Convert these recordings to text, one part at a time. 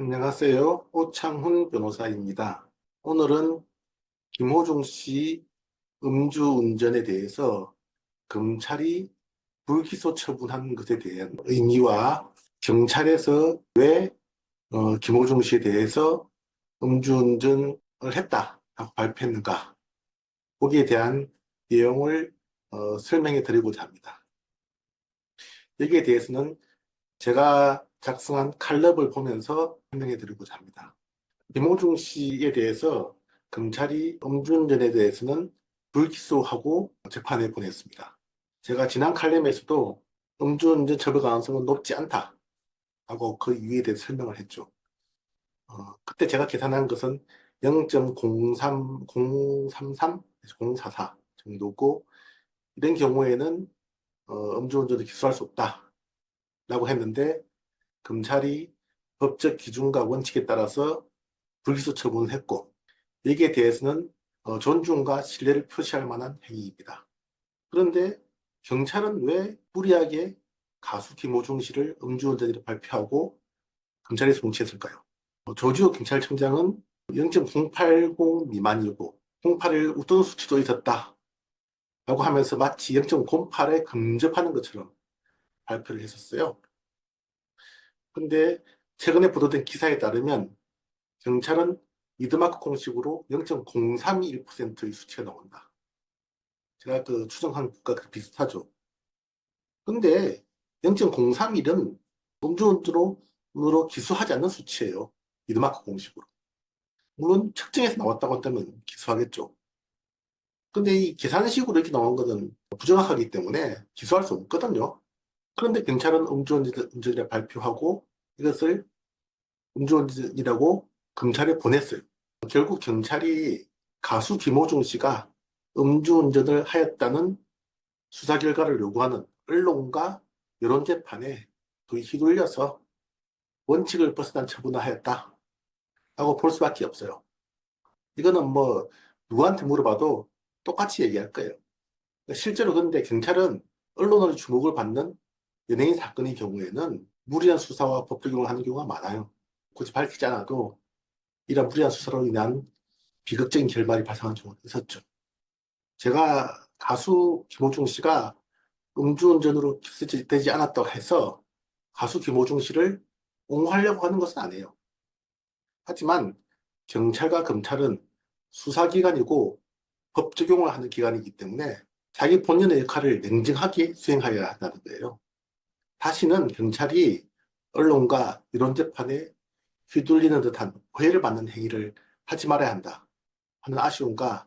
안녕하세요. 오창훈 변호사입니다. 오늘은 김호중 씨 음주운전에 대해서 검찰이 불기소 처분한 것에 대한 의미와 경찰에서 왜 어, 김호중 씨에 대해서 음주운전을 했다라고 발표했는가 거기에 대한 내용을 어, 설명해 드리고자 합니다. 여기에 대해서는 제가 작성한 칼럼을 보면서 설명해 드리고자 합니다. 김호중 씨에 대해서 검찰이 음주운전에 대해서는 불기소하고 재판에 보냈습니다. 제가 지난 칼럼에서도 음주운전 처벌 가능성은 높지 않다 하고 그 이유에 대해 설명을 했죠. 어, 그때 제가 계산한 것은 0.03, 033, 044 정도고 이런 경우에는 어, 음주운전을 기소할 수 없다 라고 했는데 검찰이 법적 기준과 원칙에 따라서 불기소 처분을 했고 여기에 대해서는 어, 존중과 신뢰를 표시할 만한 행위입니다. 그런데 경찰은 왜 무리하게 가수 김호중 씨를 음주운전으로 발표하고 검찰에 송치했을까요? 어, 조지호 경찰청장은 0.080 미만이고 081 웃던 수치도 있었다 라고 하면서 마치 0.08에 근접하는 것처럼 발표를 했었어요. 근데 최근에 보도된 기사에 따르면 경찰은 이드마크 공식으로 0.031%의 수치가 나온다. 제가 그 추정한 국가 비슷하죠. 근데 0.031은 음주운전으로 기소하지 않는 수치예요. 이드마크 공식으로. 물론 측정해서 나왔다고 한다면 기소하겠죠. 근데 이 계산식으로 이렇게 나온 것은 부정확하기 때문에 기소할 수 없거든요. 그런데 경찰은 음주운전이라 발표하고 이것을 음주운전이라고 검찰에 보냈어요. 결국 경찰이 가수 김호중 씨가 음주운전을 하였다는 수사 결과를 요구하는 언론과 여론재판에 거의 휘둘려서 원칙을 벗어난 처분을 하였다. 라고 볼 수밖에 없어요. 이거는 뭐 누구한테 물어봐도 똑같이 얘기할 거예요. 실제로 그런데 경찰은 언론으로 주목을 받는 연예인 사건의 경우에는 무리한 수사와 법 적용을 하는 경우가 많아요. 굳이 밝히지 않아도 이런 무리한 수사로 인한 비극적인 결말이 발생한 경우가 있었죠. 제가 가수 김호중 씨가 음주운전으로 기소되지 않았다고 해서 가수 김호중 씨를 옹호하려고 하는 것은 아니에요. 하지만 경찰과 검찰은 수사기관이고 법 적용을 하는 기관이기 때문에 자기 본연의 역할을 냉정하게 수행하여야 한다는 거예요. 다시는 경찰이 언론과 이런 재판에 휘둘리는 듯한 오해를 받는 행위를 하지 말아야 한다 하는 아쉬움과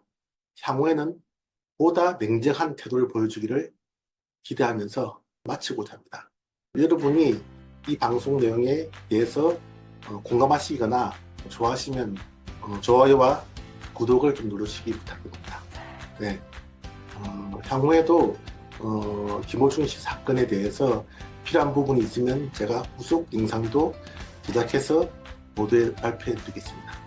향후에는 보다 냉정한 태도를 보여주기를 기대하면서 마치고자 합니다. 여러분이 이 방송 내용에 대해서 어, 공감하시거나 좋아하시면 어, 좋아요와 구독을 좀 누르시기 부탁드립니다. 네. 어, 향후에도 어, 김호중 씨 사건에 대해서 필요한 부분이 있으면 제가 후속 영상도 제작해서 모두에 발표해 드리겠습니다.